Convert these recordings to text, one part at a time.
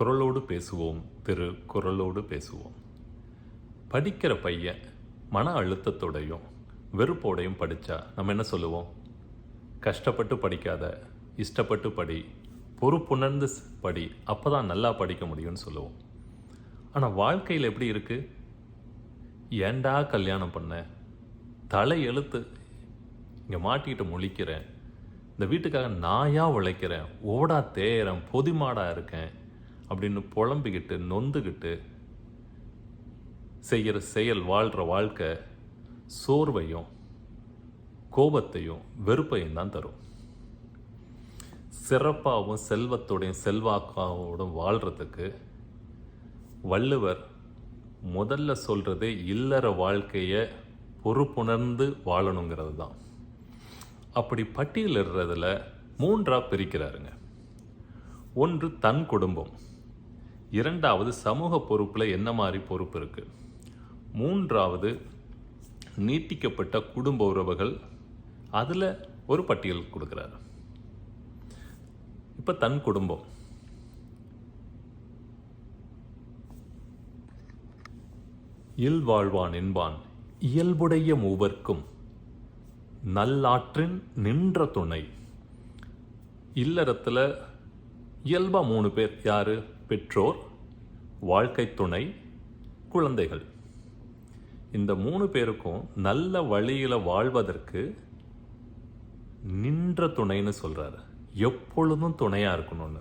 குரலோடு பேசுவோம் திரு குரலோடு பேசுவோம். படிக்கிற பையன் மன அழுத்தத்தோடையும் வெறுப்போடையும் படித்தா நம்ம என்ன சொல்லுவோம்? கஷ்டப்பட்டு படிக்காத இஷ்டப்பட்டு படி பொறுப்புணர்ந்து படி அப்போ தான் நல்லா படிக்க முடியும்னு சொல்லுவோம். ஆனால் வாழ்க்கையில் எப்படி இருக்குது ஏன்டா கல்யாணம் பண்ண? தலை எழுத்து இங்கே மாட்டிக்கிட்டு முழிக்கிறேன். இந்த வீட்டுக்காக நாயாக உழைக்கிறேன்? ஓடா தேயறேன் பொதிமாடாக இருக்கேன். அப்படின்னு புலம்பிக்கிட்டு நொந்துக்கிட்டு செய்கிற செயல் வாழ்கிற வாழ்க்கை சோர்வையும் கோபத்தையும் வெறுப்பையும் தான் தரும். சிறப்பாகவும் செல்வத்தோடையும் செல்வாக்காவோடும் வாழ்கிறதுக்கு வள்ளுவர் முதல்ல சொல்கிறதே இல்லற வாழ்க்கையை பொறுப்புணர்ந்து வாழணுங்கிறது தான். அப்படி பட்டியலிடுறதுல மூன்றாக பிரிக்கிறாருங்க. ஒன்று தன் குடும்பம். இரண்டாவது சமூக பொறுப்பில் என்ன மாதிரி பொறுப்பு இருக்கு? மூன்றாவது நீட்டிக்கப்பட்ட குடும்ப உறவுகள் அதில் ஒரு பட்டியல் கொடுக்குறாரு. இப்போ தன் குடும்பம். இல்வாழ்வான் என்பான் இயல்புடைய மூவர்க்கும் நல்லாற்றின் நின்ற துணை. இல்லறத்தில் இயல்பா மூணு பேர் யாரு? பெற்றோர் வாழ்க்கை துணை குழந்தைகள். இந்த மூணு பேருக்கும் நல்ல வழியில் வாழ்வதற்கு நின்ற துணைன்னு சொல்கிறார் எப்பொழுதும் துணையாக இருக்கணும்னு.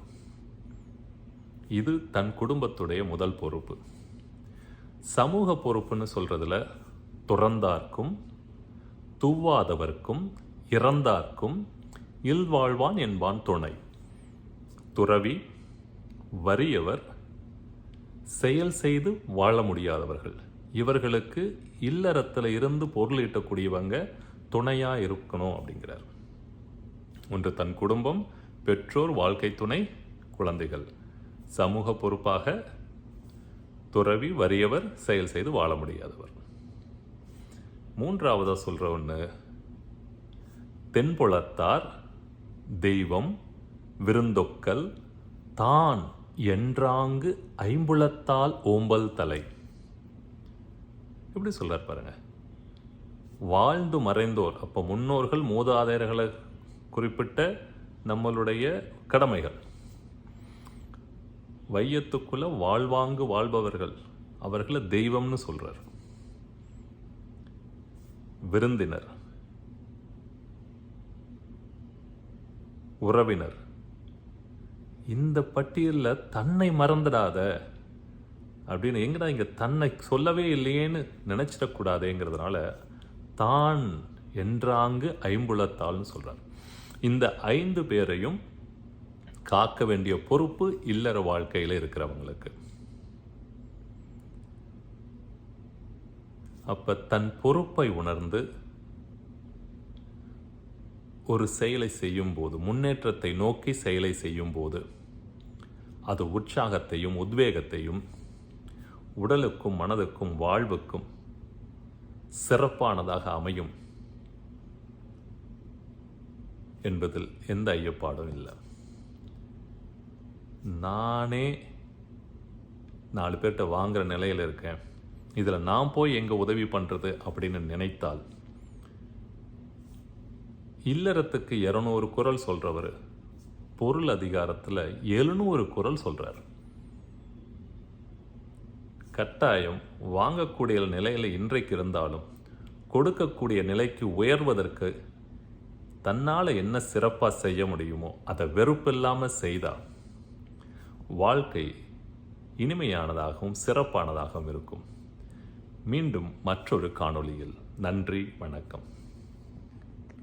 இது தன் குடும்பத்துடைய முதல் பொறுப்பு. சமூக பொறுப்புன்னு சொல்கிறதுல துறந்தார்க்கும் துவாதவர்க்கும் இறந்தார்க்கும் இல்வாழ்வான் என்பான் துணை. துறவி வறியவர் செயல் செய்து வாழ முடியாதவர்கள். இவர்களுக்கு இல்லறத்தில் இருந்து பொருள் ஈட்டக்கூடியவங்க துணையாக இருக்கணும் அப்படிங்கிறார். ஒன்று தன் குடும்பம் பெற்றோர் வாழ்க்கை துணை குழந்தைகள். சமூக பொறுப்பாக துறவி வறியவர் செயல் செய்து வாழ முடியாதவர். மூன்றாவதாக சொல்கிற ஒன்று தென்புலத்தார் தெய்வம் விருந்தொக்கல் தான் என்றாங்கு ஐம்புலத்தால் ஓம்பல் தலை. எப்படி சொல்கிறார் பாருங்க. வாழ்ந்து மறைந்தோர் அப்போ முன்னோர்கள் மூதாதையர்களை குறிப்பிட்ட நம்மளுடைய கடமைகள். வையத்துக்குள்ள வாழ்வாங்கு வாழ்பவர்கள் அவர்களை தெய்வம்னு சொல்கிறார் விருந்தினர் உறவினர் இந்த பட்டியலில் தன்னை மறந்துடாத அப்படின்னு எங்கடா இங்கே தன்னை சொல்லவே இல்லையேன்னு நினச்சிடக்கூடாதேங்கிறதுனால தான் என்றாங்கு ஐம்புலத்தால்னு சொல்கிறார் இந்த ஐந்து பேரையும் காக்க வேண்டிய பொறுப்பு இல்லற வாழ்க்கையில் இருக்கிறவங்களுக்கு. அப்போ தன் பொறுப்பை உணர்ந்து ஒரு செயலை செய்யும்போது முன்னேற்றத்தை நோக்கி செயலை செய்யும்போது அது உற்சாகத்தையும் உத்வேகத்தையும் உடலுக்கும் மனதுக்கும் வாழ்வுக்கும் சிறப்பானதாக அமையும் என்பதில் எந்த ஐயப்பாடும் இல்லை. நானே நாலு பேர்கிட்ட வாங்குகிற நிலையில் இருக்கேன். இதில் நான் போய் எங்கே உதவி பண்ணுறது அப்படின்னு நினைத்தால் இல்லறத்துக்கு இரநூறு குரல் சொல்கிறவர் பொருள் அதிகாரத்தில் எழுநூறு குரல் சொல்கிறார் கட்டாயம் வாங்கக்கூடிய நிலையில் இன்றைக்கு இருந்தாலும் கொடுக்கக்கூடிய நிலைக்கு உயர்வதற்கு தன்னால் என்ன சிறப்பாக செய்ய முடியுமோ அதை வெறுப்பில்லாமல் செய்தால் வாழ்க்கை இனிமையானதாகவும் சிறப்பானதாகவும் இருக்கும். மீண்டும் மற்றொரு காணொளியில். நன்றி வணக்கம்.